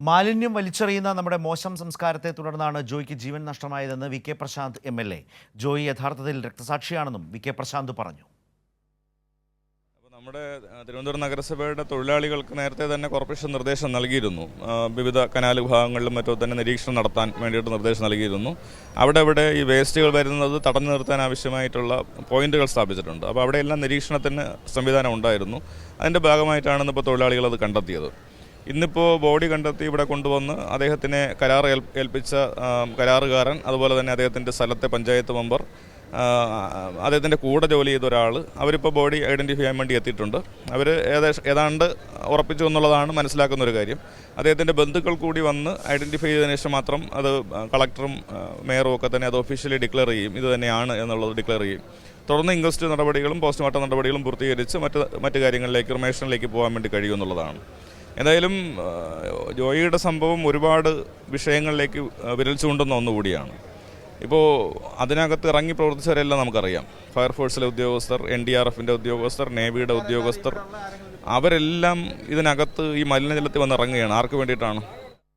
മാലിന്യം വലിച്ചെറിയുന്ന നമ്മുടെ മോശം സംസ്കാരത്തെ തുടർന്നാണ് ജോയിക്ക് ജീവൻ നഷ്ടമായതെന്ന് V K Prashanth M L A. Joy യഥാർത്ഥത്തിൽ രക്തസാക്ഷിയാണെന്നും വി കെ പ്രശാന്ത് പറഞ്ഞു. നമ്മുടെ തിരുവനന്തപുരം നഗരസഭയുടെ തൊഴിലാളികൾക്ക് നേരത്തെ തന്നെ കോർപ്പറേഷൻ നിർദ്ദേശം നൽകിയിരുന്നു. വിവിധ കനാൽ വിഭാഗങ്ങളിലും മറ്റും തന്നെ നിരീക്ഷണം നടത്താൻ വേണ്ടിയിട്ട് നിർദ്ദേശം നൽകിയിരുന്നു. അവിടെ ഇവിടെ ഈ വേസ്റ്റുകൾ വരുന്നത് തടഞ്ഞു നിർത്താൻ ആവശ്യമായിട്ടുള്ള പോയിന്റുകൾ സ്ഥാപിച്ചിട്ടുണ്ട്. അപ്പോൾ അവിടെയെല്ലാം നിരീക്ഷണത്തിന് സംവിധാനം ഉണ്ടായിരുന്നു. അതിന്റെ ഭാഗമായിട്ടാണ് ഇപ്പോൾ തൊഴിലാളികൾ അത് കണ്ടെത്തിയത്. ഇന്നിപ്പോൾ ബോഡി കണ്ടെത്തി ഇവിടെ കൊണ്ടുവന്ന് അദ്ദേഹത്തിനെ കരാർ ഏൽ- ഏൽപ്പിച്ച കരാറുകാരൻ അതുപോലെ തന്നെ അദ്ദേഹത്തിന്റെ സ്ഥലത്തെ പഞ്ചായത്ത് മെമ്പർ അദ്ദേഹത്തിന്റെ കൂടെ ജോലി ചെയ്ത ഒരാൾ അവരിപ്പോൾ ബോഡി ഐഡന്റിഫൈ ചെയ്യാൻ വേണ്ടി എത്തിയിട്ടുണ്ട്. അവർ ഏകദേശം ഏതാണ്ട് ഉറപ്പിച്ചു എന്നുള്ളതാണ് മനസ്സിലാക്കുന്ന ഒരു കാര്യം. അദ്ദേഹത്തിന്റെ ബന്ധുക്കൾ കൂടി വന്ന് ഐഡന്റിഫൈ ചെയ്തതിനു ശേഷം മാത്രം അത് കളക്ടറും മേയറും ഒക്കെ തന്നെ അത് ഒഫീഷ്യലി ഡിക്ലെയർ ചെയ്യും. ഇത് തന്നെയാണ് എന്നുള്ളത് ഡിക്ലെയർ ചെയ്യും. തുടർന്ന് ഇൻവെസ്റ്റ് നടപടികളും പോസ്റ്റ്മോർട്ടം നടപടികളും പൂർത്തീകരിച്ച് മറ്റ് മറ്റ് കാര്യങ്ങളിലേക്ക് റിമേഷനിലേക്ക് പോകാൻ വേണ്ടി കഴിയുമെന്നുള്ളതാണ് എന്തായാലും ജോയിയുടെ സംഭവം ഒരുപാട് വിഷയങ്ങളിലേക്ക് വിരൽ ചൂണ്ടുന്ന ഒന്നുകൂടിയാണ്. ഇപ്പോൾ അതിനകത്ത് ഇറങ്ങി പ്രവർത്തിച്ചവരെല്ലാം നമുക്കറിയാം. ഫയർഫോഴ്സിലെ ഉദ്യോഗസ്ഥർ എൻ ഡി ആർ എഫിന്റെ ഉദ്യോഗസ്ഥർ നേവിയുടെ ഉദ്യോഗസ്ഥർ അവരെല്ലാം ഇതിനകത്ത് ഈ മലിനജലത്തിൽ വന്ന് ഇറങ്ങുകയാണ് ആർക്ക് വേണ്ടിയിട്ടാണ്?